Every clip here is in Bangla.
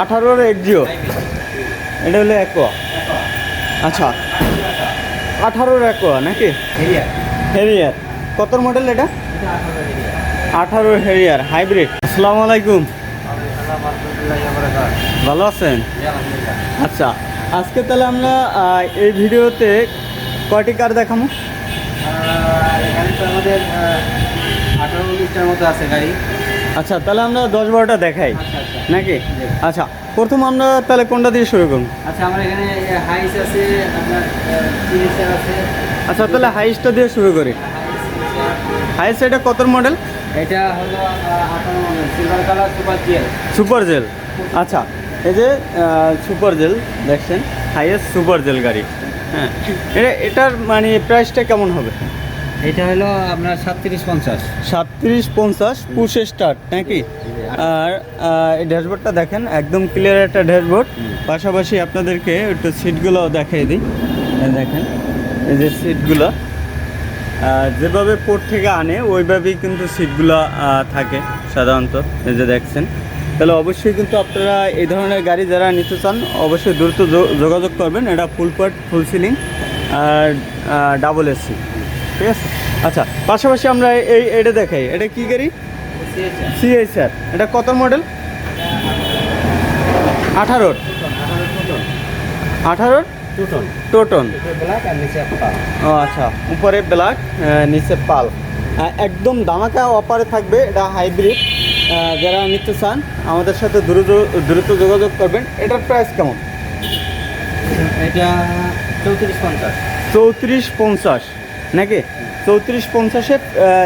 আঠারোর এক্সিও এটা হলো অ্যাকোয়া আচ্ছা আঠারোর অ্যাকোয়া নাকি? হেরিয়ার কত মডেল এটা? আঠারো হেরিয়ার হাইব্রিড আসসালামু আলাইকুম। ভালো আছেন? আচ্ছা আজকে তাহলে আমরা এই ভিডিওতে কয়টি কার দেখাবো? এখানে তো আমাদের আঠারো উনিশটার মতো আছে গাড়ি। আচ্ছা তাহলে আমরা দশ বারোটা দেখাই। আচ্ছা আচ্ছা। নাকি? আচ্ছা প্রথম আমরা তাহলে কোনটা দিয়ে শুরু করব? আচ্ছা আমার এখানে হাইস আছে আপনার আছে। আচ্ছা তাহলে হাইসটা দিয়ে শুরু করি। হাইস এটা কত মডেল এটা হলো silver colour super GL super GL আচ্ছা এই যে সুপার জেল দেখছেন? হাইয়েস্ট সুপার জেল গাড়ি। হ্যাঁ এটা এটার মানে প্রাইসটা কেমন হবে? এটা হলো আপনার সাতত্রিশ পঞ্চাশ। সাতত্রিশ পঞ্চাশ পুষে স্টার্ট নাকি? আর এই ড্যাশবোর্ডটা দেখেন একদম ক্লিয়ার একটা ড্যাশবোর্ড। পাশাপাশি আপনাদেরকে একটু সিটগুলো দেখিয়ে দিই। দেখেন এই যে সিটগুলো যেভাবে পোর্ট থেকে আনে ওইভাবেই কিন্তু সিটগুলো থাকে সাধারণত। এই যে দেখছেন তাহলে অবশ্যই কিন্তু আপনারা এই ধরনের গাড়ি যারা নিতে চান অবশ্যই দ্রুত যোগাযোগ করবেন। এটা ফুল পার্ট ফুল সিলিং আর ডাবল এসি ঠিক আছে? আচ্ছা পাশাপাশি আমরা এই এটা দেখাই। এটা কি গাড়ি? সিএস স্যার এটা কত মডেল আঠারোর আঠারোর টুটন ও আচ্ছা উপরে ব্ল্যাক নিচে পাল একদম দামাকা অপারে থাকবে এটা হাইব্রিড যারা নিতে চান আমাদের সাথে দ্রুত দ্রুত যোগাযোগ করবেন। এটার প্রাইস কেমন? এটা চৌত্রিশ পঞ্চাশ। চৌত্রিশ পঞ্চাশ। নাকি? চৌত্রিশ পঞ্চাশে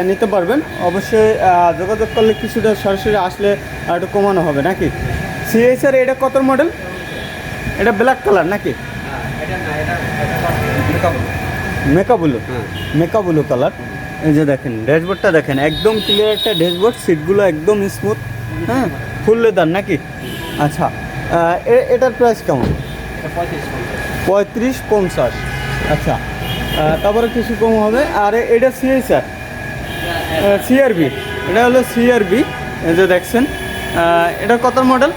নিতে পারবেন। অবশ্যই যোগাযোগ করলে কিছুটা সরাসরি আসলে একটু কমানো হবে নাকি? সিএসআর এটা কত মডেল এটা ব্ল্যাক কালার নাকি? মেকাবুলো মেকাবুলো কালার এই যে দেখেন ড্যাশবোর্ডটা দেখেন একদম ক্লিয়ার একটা ড্যাশবোর্ড সিটগুলো একদম স্মুথ হ্যাঁ? ফুল লেদার নাকি? আচ্ছা এটার প্রাইস কেমন? পঁয়ত্রিশ পঞ্চাশ। আচ্ছা তারপরে কিছু কম হবে। আর এটা সিএসআর সিআরবি এটা হলো সিআরবি এই যে দেখছেন। এটা কত মডেল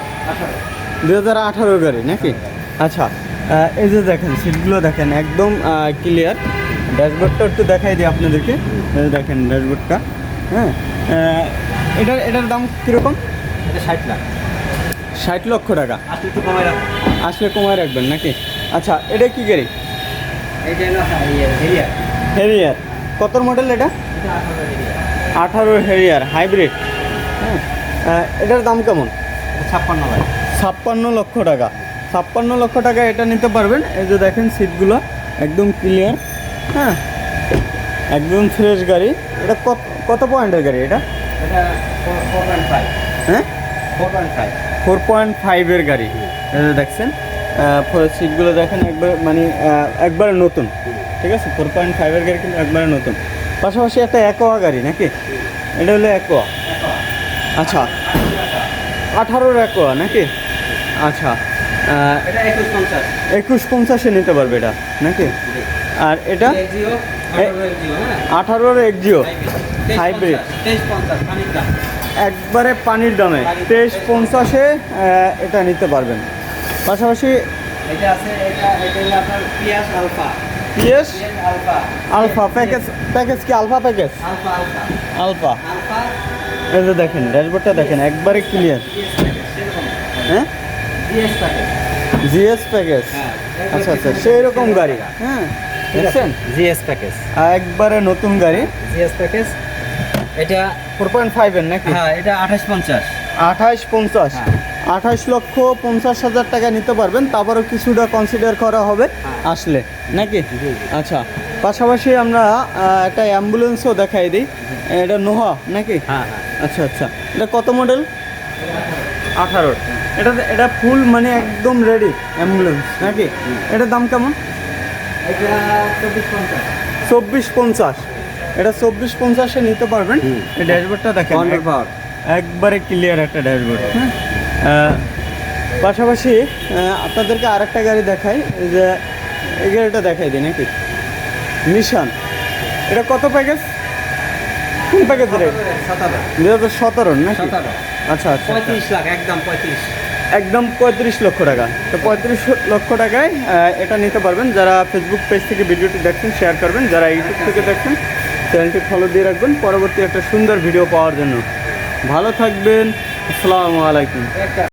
দু হাজার আঠারো গাড়ি নাকি? আচ্ছা এই যে দেখেন সিটগুলো দেখেন একদম ক্লিয়ার ড্যাশবোর্ডটা একটু দেখাই দিই আপনাদেরকে। দেখেন ড্যাশবোর্ডটা হ্যাঁ? এটার এটার দাম কীরকম? এটা ষাট লাখ। ষাট লক্ষ টাকা। আসলে কমায় রাখবেন নাকি? আচ্ছা এটা কি গাড়ি? হেরিয়ার। হেরিয়ার কত মডেল এটা? এটা আঠারো হেরিয়ার হাইব্রিড হ্যাঁ এটার দাম কেমন? ছাপ্পান্ন লাখ ছাপ্পান্ন লক্ষ টাকা। ছাপ্পান্ন লক্ষ টাকা এটা নিতে পারবেন। এই যে দেখেন সিটগুলো একদম ক্লিয়ার হ্যাঁ। একদম ফ্রেশ গাড়ি। এটা কত কত পয়েন্টের গাড়ি এটা? এটা হ্যাঁ? ফোর পয়েন্ট ফাইভের গাড়ি। এই সিটগুলো দেখেন একবার মানে একবারে নতুন ঠিক আছে? ফোর পয়েন্ট ফাইভের গাড়ি কিন্তু একবারে নতুন। পাশাপাশি একটা অ্যাকোয়া গাড়ি নাকি? এটা হলো অ্যাকোয়া আচ্ছা আঠারোর অ্যাকোয়া নাকি? আচ্ছা একুশ পঞ্চাশে। নিতে পারবে এটা নাকি? আর এটা? হ্যাঁ? আঠারোর এক্সিও হাইব্রিড দাম। একবারে পানির দামে তেইশ পঞ্চাশে এটা নিতে পারবেন। পাশাপাশি এটা আছে এটা এটা হলো আপনার পিয়াস alpha. PS alpha. Alpha package package কি alpha package? Alpha alpha. Alpha. Alpha. এই যে দেখেন ড্যাশবোর্ডটা দেখেন একবারে ক্লিয়ার হ্যাঁ? GS package. GS package. হ্যাঁ আচ্ছা আচ্ছা সেই রকম গাড়ি। হ্যাঁ দেখছেন? GS package. একবারে নতুন গাড়ি। GS package. এটা ফোর পয়েন্ট ফাইভের নাকি? হ্যাঁ এটা আঠাশ পঞ্চাশ। আঠাশ পঞ্চাশ। হ্যাঁ। আঠাশ লক্ষ পঞ্চাশ হাজার টাকা নিতে পারবেন তারপরও কিছুটা কনসিডার করা হবে হ্যাঁ। আসলে নাকি। আচ্ছা পাশাপাশি আমরা একটা অ্যাম্বুলেন্সও দেখাই দিই। এটা নোহা নাকি? হ্যাঁ হ্যাঁ। আচ্ছা আচ্ছা। এটা কত মডেল আঠারো। এটা এটা ফুল মানে একদম রেডি অ্যাম্বুলেন্স নাকি? এটার দাম কেমন? চব্বিশ পঞ্চাশ। এটা চব্বিশ পঞ্চাশে নিতে পারবেন। এই ড্যাশবোর্ডটা দেখেন। একবারে ক্লিয়ার একটা ড্যাশবোর্ড হ্যাঁ। পাশাপাশি আপনাদেরকে আরেকটা গাড়ি দেখাই যে এই গাড়িটা দেখাই দিই নাকি? নিশান এটা কত প্যাকেজ কোন প্যাকেজ রেট সতেরো দু হাজার সতেরো আচ্ছা আচ্ছা আচ্ছা। পঁয়ত্রিশ লাখ একদম পঁয়ত্রিশ। একদম পঁয়ত্রিশ লক্ষ টাকা। তো পঁয়ত্রিশ লক্ষ টাকায় এটা নিতে পারবেন। যারা ফেসবুক পেজ থেকে ভিডিওটি দেখছেন শেয়ার করবেন। যারা ইউটিউব থেকে দেখছেন চ্যানেলটি ফলো দিয়ে রাখবেন। পরবর্তী একটা সুন্দর ভিডিও পাওয়ার জন্য। ভালো থাকবেন। আসসালামু আলাইকুম।